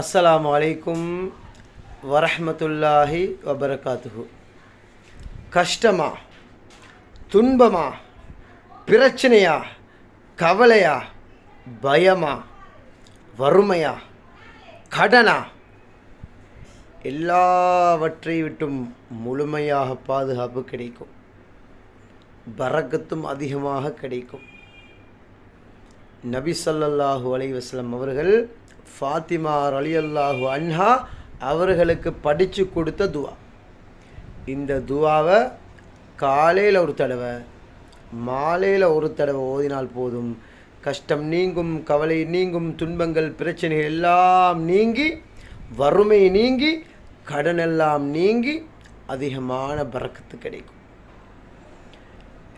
அஸ்ஸலாமு அலைக்கும் வரஹ்மத்துல்லாஹி வபரகாத்துஹு. கஷ்டமா துன்பமா பிரச்சனையா கவலையா பயமா வறுமையா கடனா எல்லாவற்றை விட்டும் முழுமையாக பாதுகாப்பு கிடைக்கும். பறக்கத்தும் அதிகமாக கிடைக்கும். நபி சல்லல்லாஹு அலைவாஸ்லம் அவர்கள் ஃபாத்திமா அலியல்லாஹு அன்ஹா அவர்களுக்கு படித்து கொடுத்த துவா. இந்த துவாவை காலையில் ஒரு தடவை மாலையில் ஒரு தடவை ஓதினால் போதும். கஷ்டம் நீங்கும் கவலை நீங்கும் துன்பங்கள் பிரச்சனைகள் எல்லாம் நீங்கி வறுமை நீங்கி கடன் எல்லாம் நீங்கி அதிகமான பறக்கத்து கிடைக்கும்.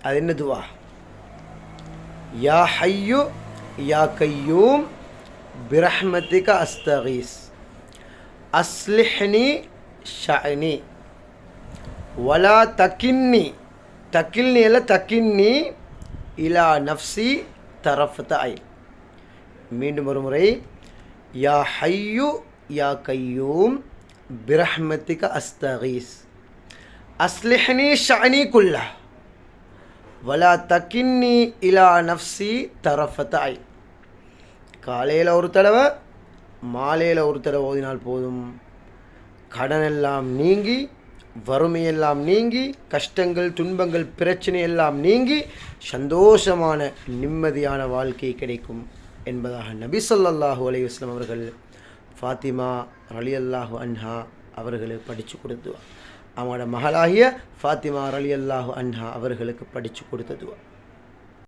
அது என்ன துவா? யா ஹையு யா கையூம் பிரஹ்மதிக அஸ்தகீஸ் அஸ்லிஹ்னி ஷனி வலா தக்கின்னி தக்கில்னி அல்ல தக்கின்னி இலா நஃப்சி தரஃபத்த ஐ மீண்டும் ஒரு முறை யா ஹையு யா கையூம் பிரஹ்மதிக அஸ்தகீஸ் அஸ்லிஹ்னி ஷனி குல்லா வலா தக்கின்னி இலா நஃப்சி தரஃபத்த ஐ காலையில் ஒரு தடவை மாலையில் ஒரு தடவை ஓதினால் போதும். கடனெல்லாம் நீங்கி வறுமையெல்லாம் நீங்கி கஷ்டங்கள் துன்பங்கள் பிரச்சனை எல்லாம் நீங்கி சந்தோஷமான நிம்மதியான வாழ்க்கை கிடைக்கும் என்பதாக நபி ஸல்லல்லாஹு அலைஹி அவர்கள் ஃபாத்திமா ரலியல்லாஹு அன்ஹா அவர்களுக்கு படித்து கொடுத்துவா அவங்களோட மகளாகிய ஃபாத்திமா ரலியல்லாஹு அன்ஹா அவர்களுக்கு படித்து கொடுத்ததுவா.